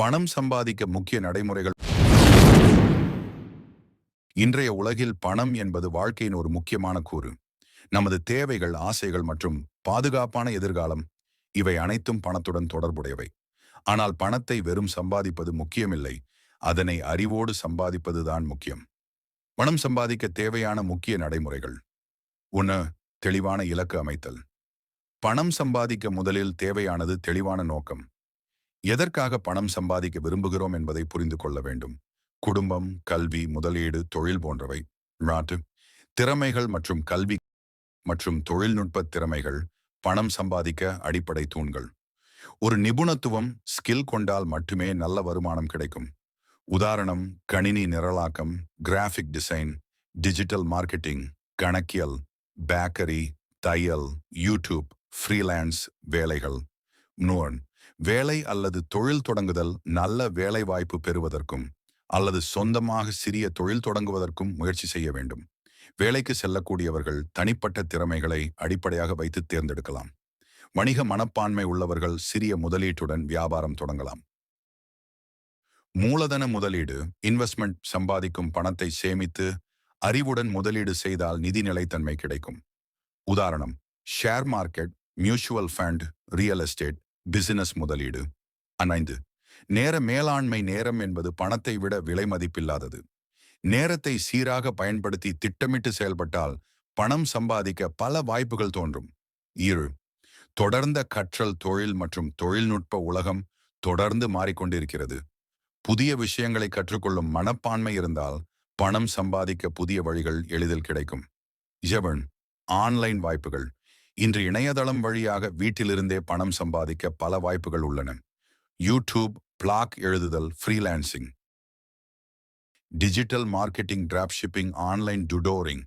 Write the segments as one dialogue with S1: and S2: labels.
S1: பணம் சம்பாதிக்க முக்கிய நடைமுறைகள். இன்றைய உலகில் பணம் என்பது வாழ்க்கையின் ஒரு முக்கியமான கூறு. நமது தேவைகள் ஆசைகள் மற்றும் பாதுகாப்பான எதிர்காலம் இவை அனைத்தும் பணத்துடன் தொடர்புடையவை. ஆனால் பணத்தை வெறும் சம்பாதிப்பது முக்கியமில்லை. அதனை அறிவோடு சம்பாதிப்பதுதான் முக்கியம். பணம் சம்பாதிக்க தேவையான முக்கிய நடைமுறைகள். ஒன்று தெளிவான இலக்கு அமைத்தல். பணம் சம்பாதிக்க முதலில் தேவையானது தெளிவான நோக்கம். எதற்காக பணம் சம்பாதிக்க விரும்புகிறோம் என்பதை புரிந்து கொள்ள வேண்டும். குடும்பம் கல்வி முதலீடு தொழில் போன்றவை. நாட்டு திறமைகள் மற்றும் கல்வி மற்றும் தொழில்நுட்ப திறமைகள் பணம் சம்பாதிக்க அடிப்படை தூண்கள். ஒரு நிபுணத்துவம் ஸ்கில் கொண்டால் மட்டுமே நல்ல வருமானம் கிடைக்கும். உதாரணம் கணினி நிரலாக்கம் கிராஃபிக் டிசைன் டிஜிட்டல் மார்க்கெட்டிங் கணக்கியல் பேக்கரி தையல் யூடியூப் ஃப்ரீலான்ஸ் வேலைகள். நோன் வேலை அல்லது தொழில் தொடங்குதல் நல்ல வேலை வாய்ப்பு பெறுவதற்கும் அல்லது சொந்தமாக சிறிய தொழில் தொடங்குவதற்கும் முயற்சி செய்ய வேண்டும். வேலைக்கு செல்லக்கூடியவர்கள் தனிப்பட்ட திறமைகளை அடிப்படையாக வைத்து தேர்ந்தெடுக்கலாம். வணிக மனப்பான்மை உள்ளவர்கள் சிறிய முதலீட்டுடன் வியாபாரம் தொடங்கலாம். மூலதன முதலீடு இன்வெஸ்ட்மெண்ட் சம்பாதிக்கும் பணத்தை சேமித்து அறிவுடன் முதலீடு செய்தால் நிதி நிலைத்தன்மை கிடைக்கும். உதாரணம் share market mutual fund real estate business முதலீடு. அனைந்து நேர மேலாண்மை நேரம் என்பது பணத்தை விட விலை மதிப்பில்லாதது. நேரத்தை சீராக பயன்படுத்தி திட்டமிட்டு செயல்பட்டால் பணம் சம்பாதிக்க பல வாய்ப்புகள் தோன்றும். இரு. தொடர்ந்த கற்றல் தொழில் மற்றும் தொழில்நுட்ப உலகம் தொடர்ந்து மாறிக்கொண்டிருக்கிறது. புதிய விஷயங்களை கற்றுக்கொள்ளும் மனப்பான்மை இருந்தால் பணம் சம்பாதிக்க புதிய வழிகள் எளிதில் கிடைக்கும். ஜெவன் ஆன்லைன் வாய்ப்புகள். இன்று இணையதளம் வழியாக வீட்டிலிருந்தே பணம் சம்பாதிக்க பல வாய்ப்புகள் உள்ளன. யூடியூப் பிளாக் எழுதுதல் freelancing. Digital marketing drop shipping online tutoring.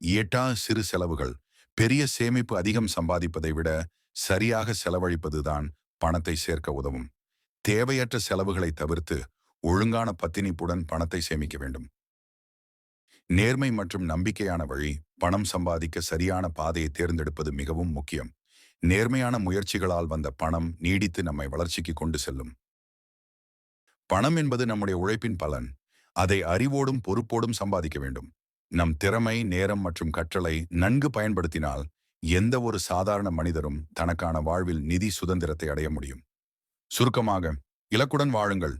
S1: ஏட்டா சிறு செலவுகள். பெரிய சேமிப்பு அதிகம் சம்பாதிப்பதை விட சரியாக செலவழிப்பதுதான் பணத்தை சேர்க்க உதவும். தேவையற்ற செலவுகளை தவிர்த்து ஒழுங்கான பத்தினிப்புடன் பணத்தை சேமிக்க வேண்டும். நேர்மை மற்றும் நம்பிக்கையான வழி பணம் சம்பாதிக்க சரியான பாதையை தேர்ந்தெடுப்பது மிகவும் முக்கியம். நேர்மையான முயற்சிகளால் வந்த பணம் நீடித்து நம்மை வளர்ச்சிக்கு கொண்டு செல்லும். பணம் என்பது நம்முடைய உழைப்பின் பலன். அதை அறிவோடும் பொறுப்போடும் சம்பாதிக்க வேண்டும். நம் திறமை நேரம் மற்றும் கற்றலை நன்கு பயன்படுத்தினால் எந்த ஒரு சாதாரண மனிதரும் தனக்கான வாழ்வில் நிதி சுதந்திரத்தை அடைய முடியும். சுருக்கமாக இலக்குடன் வாழுங்கள்.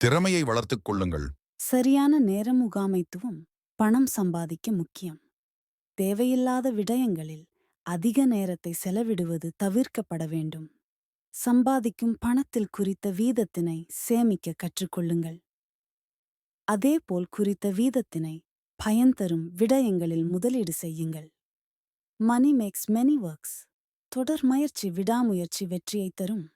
S1: திறமையை வளர்த்துக் கொள்ளுங்கள்.
S2: சரியான நேர முகாமைத்துவம். பணம் சம்பாதிக்க முக்கியம். தேவையில்லாத விடயங்களில் அதிக நேரத்தை செலவிடுவது தவிர்க்கப்பட வேண்டும். சம்பாதிக்கும் பணத்தில் குறித்த வீதத்தினை சேமிக்க கற்றுக்கொள்ளுங்கள். அதேபோல் குறித்த வீதத்தினை பயன் தரும் விடயங்களில் முதலீடு செய்யுங்கள். மணி மேக்ஸ் மெனி ஒர்க்ஸ் தொடர் முயற்சி விடாமுயற்சி வெற்றியை தரும்.